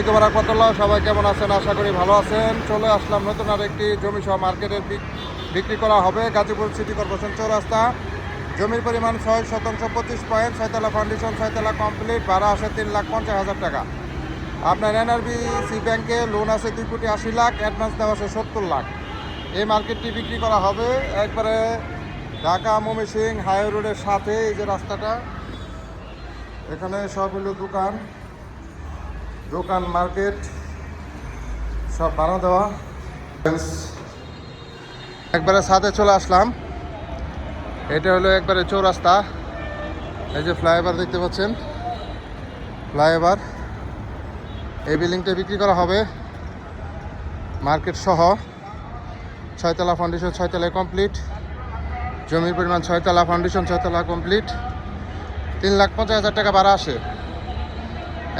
আলাইকুম রহমতুল্লাহ। সবাই কেমন আছেন? আশা করি ভালো আছেন। চলে আসলাম নতুন আর একটি জমি সহ মার্কেটের বিক- বিক্রি করা হবে গাজীপুর সিটি কর্পোরেশন চৌরাস্তা। জমির পরিমাণ ছয় শতাংশ পঁচিশ পয়েন্ট। ছয়তলা ফাউন্ডেশন, ছয়তলা কমপ্লিট। ভাড়া আসে তিন লাখ পঞ্চাশ হাজার টাকা। আপনার এনআরবি সি ব্যাংকে লোন আছে দুই কোটি আশি লাখ। অ্যাডভান্স দেওয়া আছে সত্তর লাখ। এই মার্কেটটি বিক্রি করা হবে একবারে ঢাকা ময়মনসিং হাই রোডের সাথে, এই যে রাস্তাটা। এখানে সব হলো দোকান। দোকান, মার্কেট, সব বানা দেওয়া। একবারে সাথে চলে আসলাম। এটা হলো একবারে চৌরাস্তা। এই যে ফ্লাইওভার দেখতে পাচ্ছেন। ফ্লাইওভার। এই বিল্ডিংটা বিক্রি করা হবে মার্কেট সহ। ছয়তলা ফাউন্ডেশন ছয়তলায় কমপ্লিট জমির পরিমাণ ছয়তলা ফাউন্ডেশন ছয়তলা কমপ্লিট তিন লাখ পঞ্চাশ হাজার টাকা ভাড়া আসে।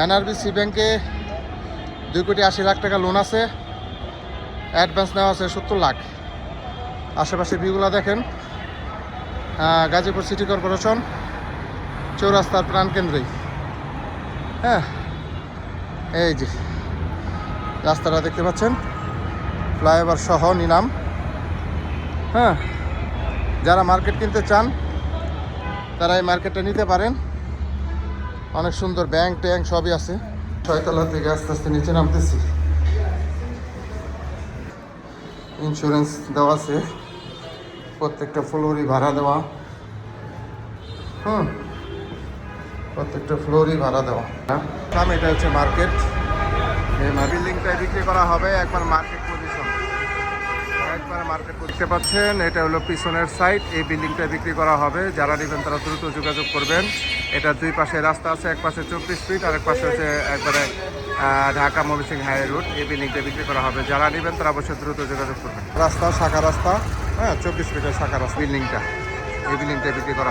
এনআরবিসি ব্যাংকে দুই কোটি আশি লাখ টাকা লোন আছে। অ্যাডভান্স নেওয়া আছে সত্তর লাখ। আশেপাশে ভিউগুলো দেখেন। গাজীপুর সিটি কর্পোরেশন চৌরাস্তার প্রাণকেন্দ্রেই হ্যাঁ এই যে, রাস্তাটা দেখতে পাচ্ছেন? ফ্লাইওভার সহ নিলাম। হ্যাঁ যারা মার্কেট কিনতে চান, তারা এই মার্কেটটা নিতে পারেন। অনেক সুন্দর ব্যাংক ট্যাঙ্ক সবই আছে। ছয়তলা থেকে আস্তে আস্তে নিচে নামতেছি। ইন্স্যুরেন্স দেওয়া আছে। প্রত্যেকটা ফ্লোরই ভাড়া দেওয়া। হুম। প্রত্যেকটা ফ্লোরই ভাড়া দেওয়া। নাম এটা হচ্ছে মার্কেট। বিল্ডিংটা বিক্রি করা হবে। একবার মার্কেট একবার মার্কেট করতে পাচ্ছেন, এটা হলো পিছনের সাইড এই বিল্ডিংটা বিক্রি করা হবে। যারা নেবেন তারা দ্রুত যোগাযোগ করবেন। এটা দুই পাশে রাস্তা আছে, এক পাশে চব্বিশ ফিট আর এক পাশে হচ্ছে একবারে ঢাকা মবিসিং হাই রোড এই বিল্ডিংটা বিক্রি করা হবে। যারা নেবেন তারা অবশ্যই দ্রুত যোগাযোগ করবেন। রাস্তা, শাখা রাস্তা হ্যাঁ চব্বিশ ফিটের শাখা রাস্তা বিল্ডিংটা এই বিল্ডিংটা বিক্রি করা